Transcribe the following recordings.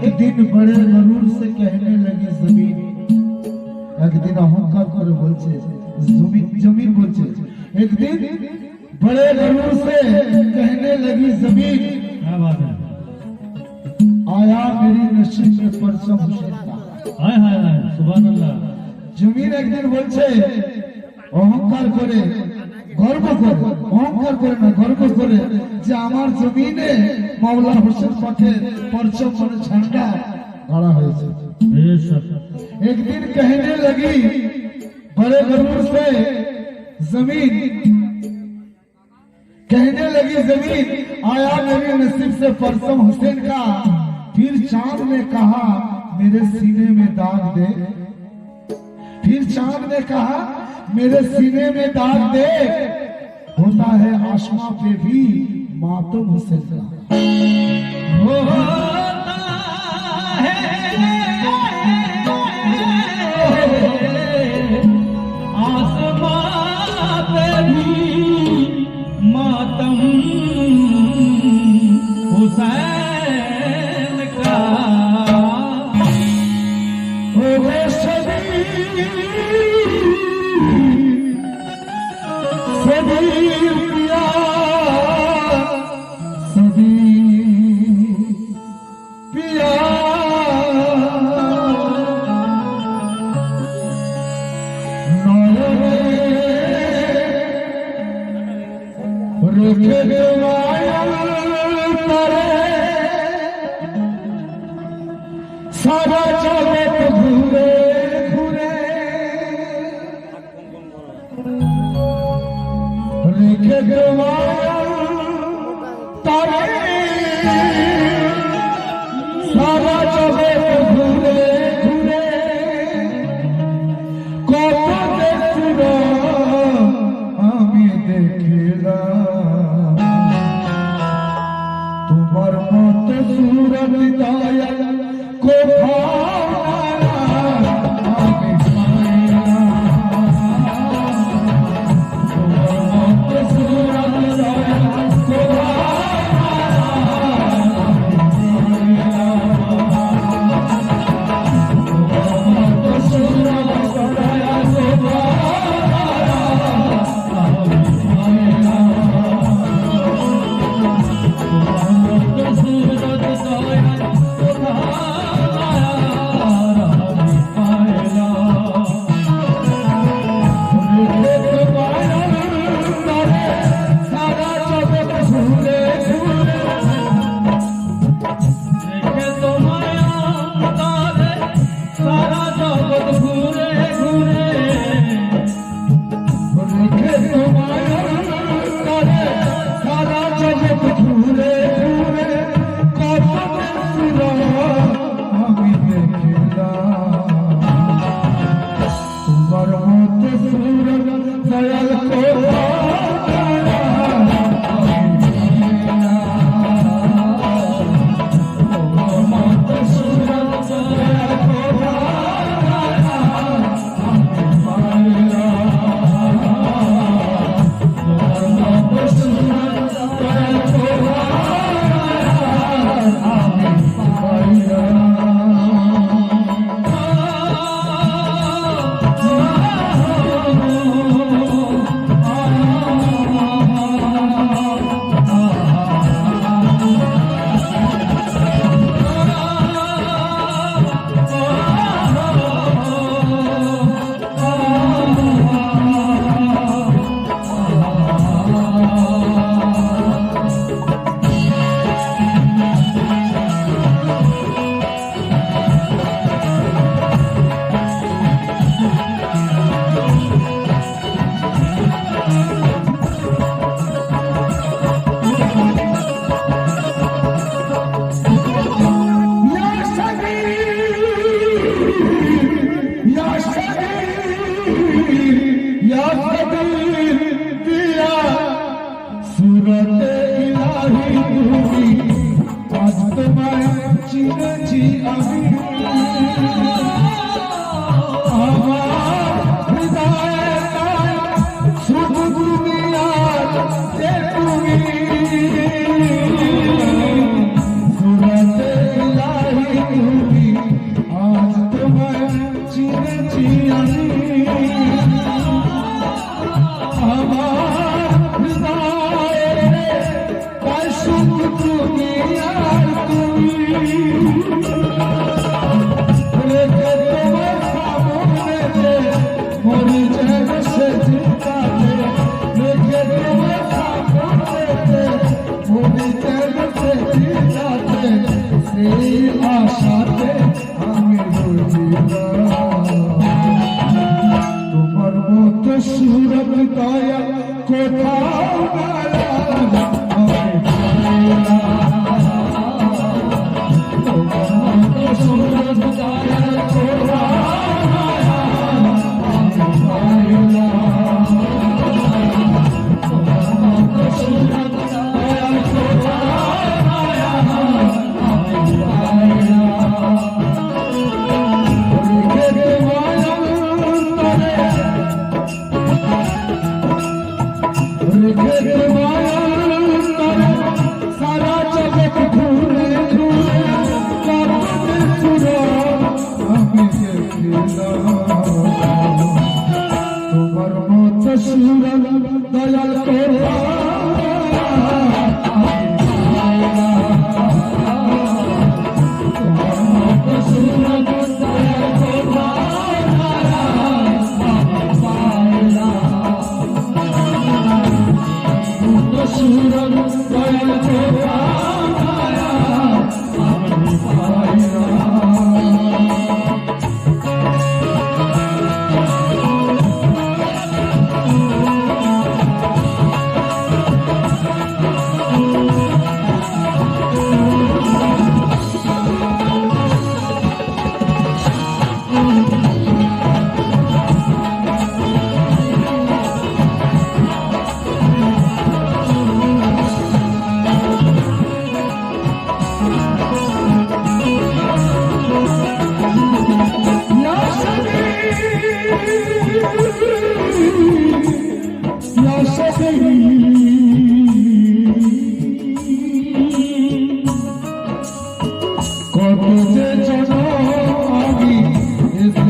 एक दिन बड़े गरूर से कहने लगी जमीन একদিন অহংকার করে বলছে জমিন জমিন বলছে একদিন बड़े गरूर से कहने लगी जमीन क्या बात है आया मेरी नसीब में परसम हुसैन का हाय हाय हाय सुबह अल्लाह জমিন একদিন বলছে অহংকার করে গর্ব করে অহংকার করে না গর্ব করে যে আমার জমিনে মাওলা হোসেন পাকের পরচম মানে ঝান্ডা গাড়া হয়েছে बेशक एक दिन कहने लगी बड़े गरूर से जमीन कहने लगी जमीन आया मेरे नसीब से परसम हुसैन का फिर चांद ने कहा मेरे सीने में दाग दे फिर चांद ने कहा मेरे सीने में दाग दे होता है आसमां पे भी मातम हुसैन का होता है রেখে দেওয়া কোথাও be on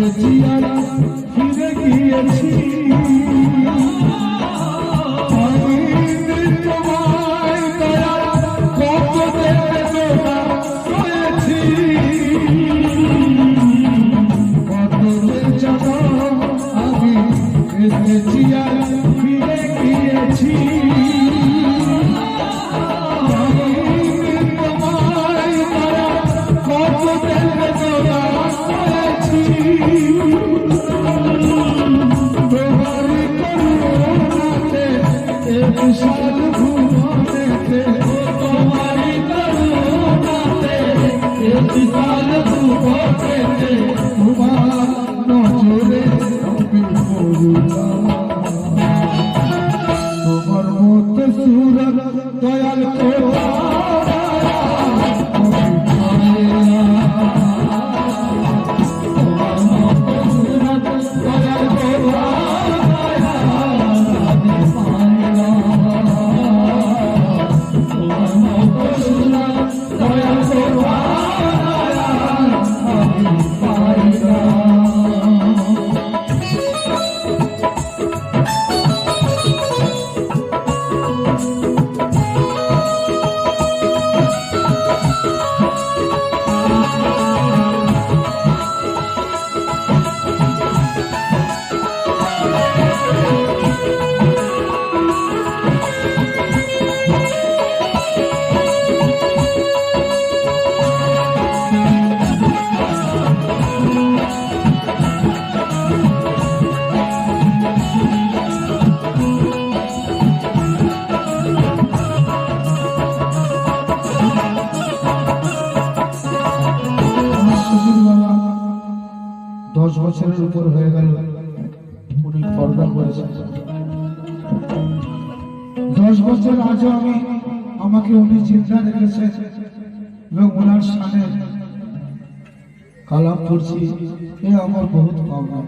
এসেছি আমাকে উনি চিন্তা রেখেছেন। এবং ওনার সামনে কালাম করছি এ আমার বহুত পাওনা।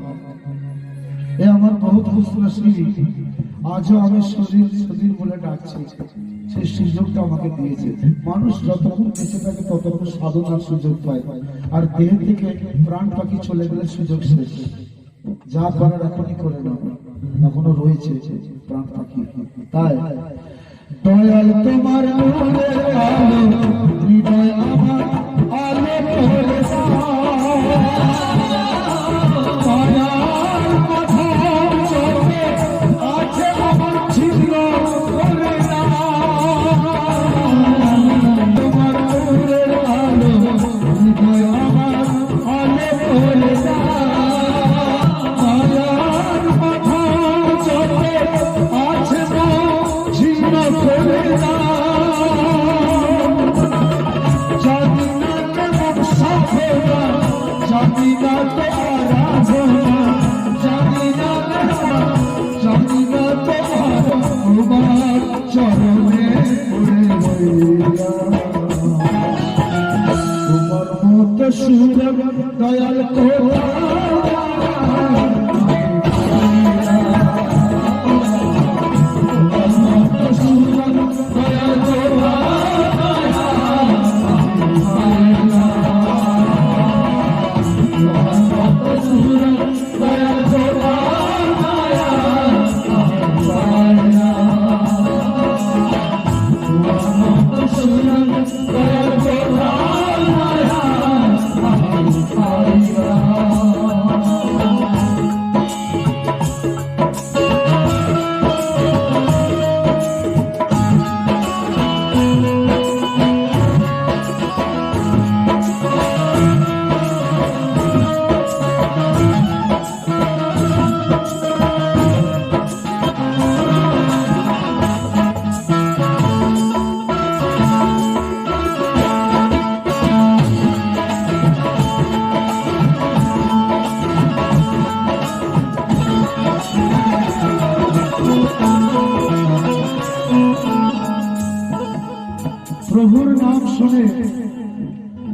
এ আমার বহুত খুশনসিবি আজও আমি শরীর শরীর বলে ডাকছি সেই সুযোগটা আমাকে দিয়েছে। মানুষ যতক্ষণ বেঁচে থাকে, ততক্ষণ সাধনার সুযোগ পায়। আর দেহ থেকে প্রাণ পাখি চলে গেলে সুযোগ শেষ। যা করার এখনই করে না এখনও রয়েছে প্রাণ পাখি। তাই দয়াল তোমার আলো হৃদয় আমার আলো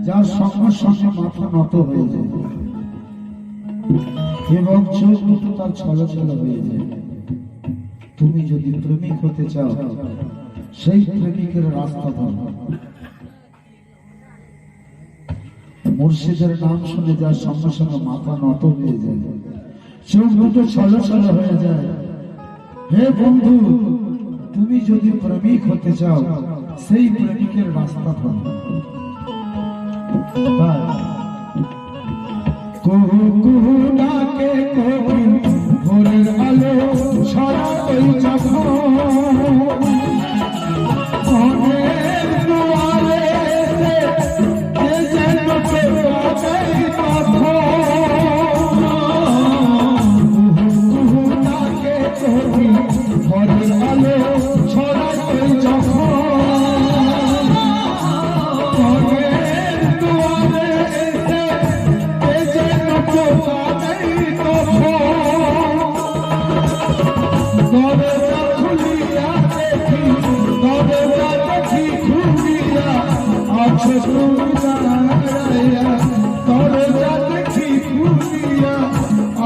যার সঙ্গে সঙ্গে মাথা নত হয়ে যায়। এবং চোখ দুটো তার ছলছল হয়ে যায়। তুমি যদি প্রেমিক হতে চাও, সেই প্রেমিকের রাস্তা ধরো। মুর্শিদের নাম শুনে যার সঙ্গে সঙ্গে মাথা নত হয়ে যায়। চোখ দুটো ছলছল হয়ে যায়। হে বন্ধু, তুমি যদি প্রেমিক হতে চাও, সেই প্রেমিকের রাস্তা ধরো। কুহু কুহু ডাকে কোকিল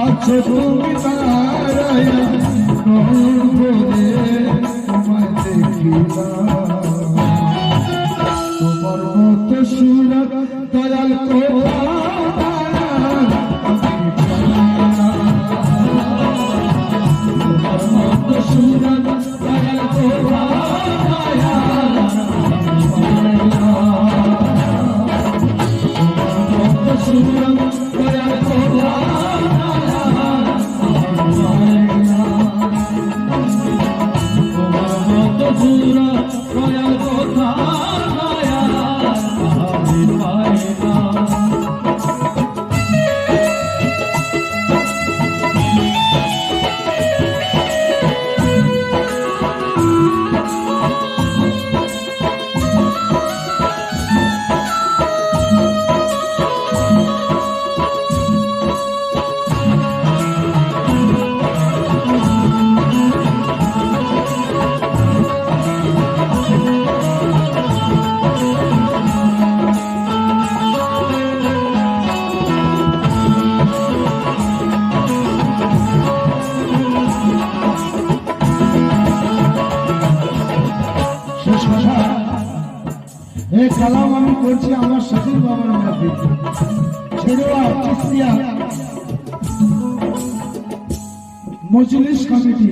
আছে তুমি তারায়া নয়ন ভরে তোমায় দেখিলাম শেষ করছি আমার সচিন বাবার মধ্যে ছেড়ুয়া চিস্তিয়া মজলিস কমিটি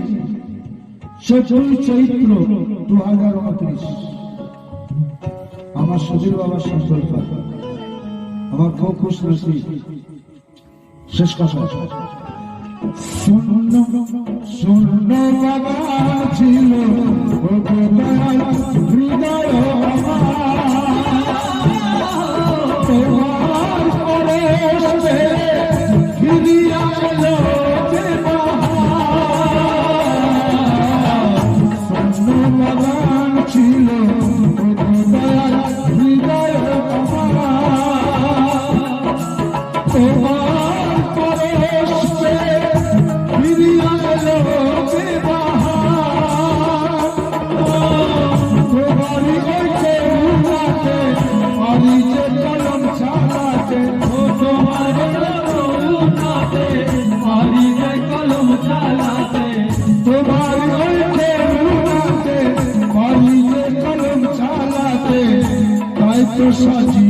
চৌদ্দই চৈত্র দু হাজার উনত্রিশ। আমার সচিন বাবার সংকল্প আমার খুব খুশ নসি শেষ কথা। শূন্য শূন্য বাবা ছিল। হৃদয় তাই তো